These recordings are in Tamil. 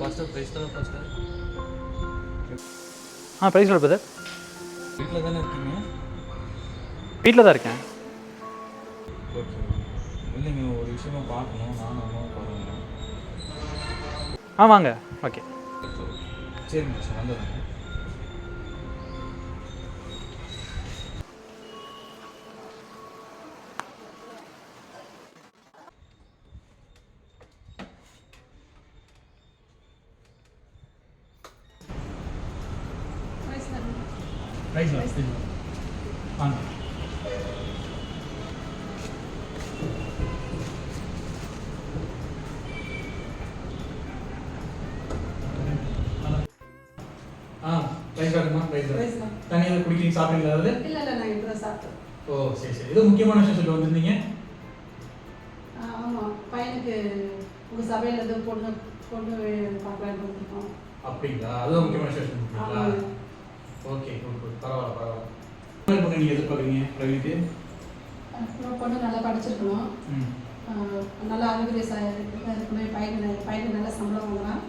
பாஸ்டர் பிரைஸ் தான் பாஸ்டர் ஆ ப்ரைஸ் பிரதர் வீட்டில் தானே இருக்கீங்க? வீட்டில் தான் இருக்கேன். ஓகே இல்லைங்க ஒரு விஷயமா பார்க்கணும். நானும் அம்மாவும் பாருங்க ஆ வாங்க. ஓகே சரிங்க சார் வந்துடுறேங்க. வாங்க. ரைஸ் தான். தனியாக குடிக்கிறீங்க சாப்பிடுங்களா அதாவது இல்லை இல்லை நான் இப்போ சாப்பிட்டேன். ஓ சரி சரி. ஏதோ முக்கியமான விஷயம் சொல்லி வந்திருந்தீங்க. ஆமாம் பையனுக்கு உங்கள் சபையில் ஏதோ பொண்ணு பொண்ணு பார்க்கலான்னு வந்திருக்கோம் அப்படிங்களா? அதுதான் முக்கியமான விஷயம் சொல்லிருக்கீங்களா ஆமாம் ஓகே குட் குட் பரவாயில்ல பரவாயில்ல. என்ன பொண்ணு நீங்கள் எதிர்பார்க்குறீங்க அப்புறம் பொண்ணு நல்லா படிச்சிருக்கணும். நல்லா ஆரோக்கியசாக இருக்கணும். பையனுக்கு பையனுக்கு நல்ல சம்பளம் வாங்கலாம்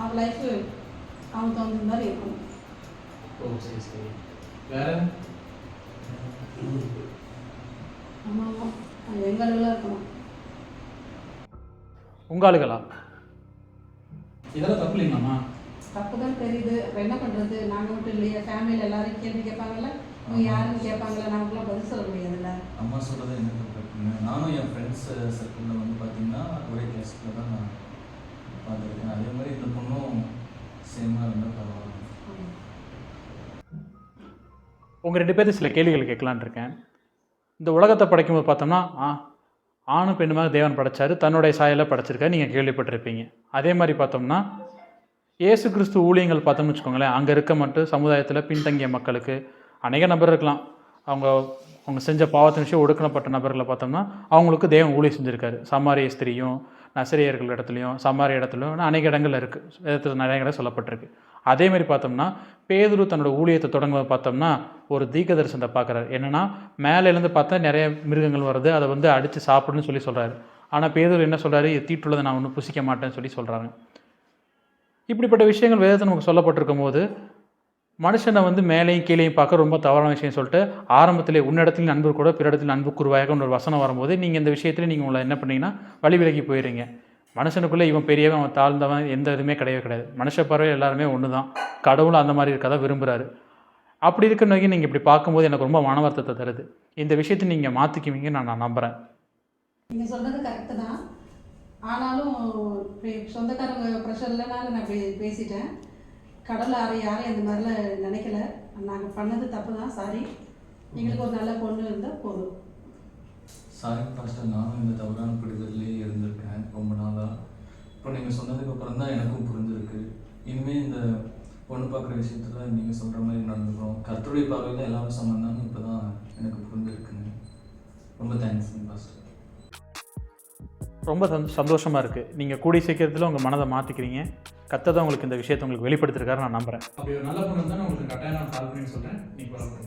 அவன் லைஃபு அவன் தகுந்த மாதிரி இருக்கணும் ஓ சரி சரி. வேற? ஆமாம் ஆமாம் எங்கள் அளவில் இருக்கணும். உங்கள் ஆளுகளா? இதெல்லாம் தப்பு இல்லைங்களாம்மா? தப்பு தான் தெரியுது. அப்போ என்ன பண்ணுறது நாங்கள் மட்டும் இல்லையா. ஃபேமிலியில் எல்லாரும் கேள்வி கேட்பாங்கல்ல? இவங்க யாருன்னு கேட்பாங்கல்ல? நமக்குலாம் பதில் சொல்ல முடியாதுல்ல? அம்மா சொல்கிறது என்ன நானும் என் ஃப்ரெண்ட்ஸ் சர்க்கிளில் வந்து பார்த்தீங்கன்னா ஒரே கிளாஸில் தான் நான் பார்த்துருக்கேன் அதே மாதிரி இந்த பொண்ணும் சேமாக இருந்தால் பரவாயில்ல. உங்கள் ரெண்டு பேர்த்து சில கேள்விகள் கேட்கலான்னு இருக்கேன். இந்த உலகத்தை படைக்கும்போது பார்த்தோம்னா ஆ ஆணும் பெண்ணுமாக தேவன் படைச்சாரு. தன்னுடைய சாயலில் படைச்சிருக்காரு. நீங்கள் கேள்விப்பட்டிருப்பீங்க. அதே மாதிரி பார்த்தோம்னா இயேசு கிறிஸ்து ஊழியங்கள் பார்த்தோம்னு வச்சுக்கோங்களேன் அங்கே இருக்க மட்டும் சமுதாயத்தில் பின்தங்கிய மக்களுக்கு அநேக நபர் இருக்கலாம். அவங்க அவங்க செஞ்ச பாவத்தின் விஷயம் ஒடுக்கணப்பட்ட நபர்களை பார்த்தோம்னா அவங்களுக்கு தேவன் ஊழியம் செஞ்சுருக்காரு. சமாரிய ஸ்திரியும் நசிரியர்கள் இடத்துலையும் சமாரிய இடத்துலையும் அநேக இடங்களில் இருக்குது வேதத்தில் நிறைய இடம் சொல்லப்பட்டிருக்கு. அதேமாரி பார்த்தோம்னா பேதுரு தன்னோட ஊழியத்தை தொடங்கும்போது பார்த்தோம்னா ஒரு தீர்க்க தரிசனத்தை பார்க்குறாரு. என்னென்னா மேலேருந்து பார்த்தா நிறைய மிருகங்கள் வருது அதை வந்து அடித்து சாப்பிடுன்னு சொல்லி சொல்கிறாரு ஆனால் பேதூர் என்ன சொல்கிறாரு இது தீட்டுள்ளதை நான் ஒன்றும் புசிக்க மாட்டேன்னு சொல்லி சொல்கிறாங்க இப்படிப்பட்ட விஷயங்கள் வேதத்தில் நமக்கு சொல்லப்பட்டிருக்கும் போது மனுஷனை வந்து மேலேயும் கீழேயும் பார்க்க ரொம்ப தவறான விஷயம் சொல்லிட்டு ஆரம்பத்திலே உன்னிடத்தில் அன்பு கூட பிற அன்பு குருவாயாக ஒரு வசனம் வரும்போது நீங்கள் இந்த விஷயத்தில் நீங்கள் உங்களை என்ன பண்ணீங்கன்னா வழி விலகி போயிடுறீங்க மனுஷனுக்குள்ளே இவன் பெரியவன் அவன் தாழ்ந்தவன் எந்த இதுவுமே கிடையவே கிடையாது. மனுஷ பறவை எல்லாருமே ஒன்று தான் கடவுளும் அந்த மாதிரி இருக்கதான் விரும்புகிறாரு அப்படி இருக்கிற நோக்கி நீங்கள் இப்படி பார்க்கும்போது எனக்கு ரொம்ப மன வருத்தத்தை தருது. இந்த விஷயத்தை நீங்கள் மாற்றிக்குவீங்கன்னு நான் நான் நம்புகிறேன் நீங்கள் சொல்கிறது கரெக்டு தான். ஆனாலும் சொந்தக்காரங்க ப்ரெஷர்லனால நான் பே பேசிட்டேன். கடலை யாரையும் யாரையும் அந்த மாதிரிலாம் நினைக்கல. நாங்கள் பண்ணது தப்பு தான். சாரி எங்களுக்கு ஒரு நல்ல பொண்ணு இருந்தால் போதும். சாரி பாஸ்டர் நானும் இந்த தவறான பிடிதலே இருந்திருக்கேன் ரொம்ப நாளாக இப்போ நீங்கள் சொன்னதுக்கப்புறம் தான் எனக்கும் புரிஞ்சிருக்கு. இனிமேல் இந்த பொண்ணு பார்க்குற விஷயத்தில் நீங்கள் சொல்கிற மாதிரி நடந்துக்கிறோம் கர்த்தருடைய பார்வையில் எல்லாமே சம்மந்தான்னு இப்போ தான் எனக்கு புரிஞ்சிருக்குங்க ரொம்ப தேங்க்ஸ் ரொம்ப சந்தோஷமாக இருக்குது நீங்கள் கூடி சீக்கிரத்தில் உங்கள் மனதை மாற்றிக்கிறீங்க கத்ததான் உங்களுக்கு இந்த விஷயத்தை உங்களுக்கு வெளிப்படுத்திருக்காரு நான் நம்புகிறேன் அப்படி ஒரு நல்ல பொண்ணு தான் உங்களுக்கு கட்டாயம் நான் கால் பண்ணி சொல்கிறேன் நீங்கள் தேங்க்யூ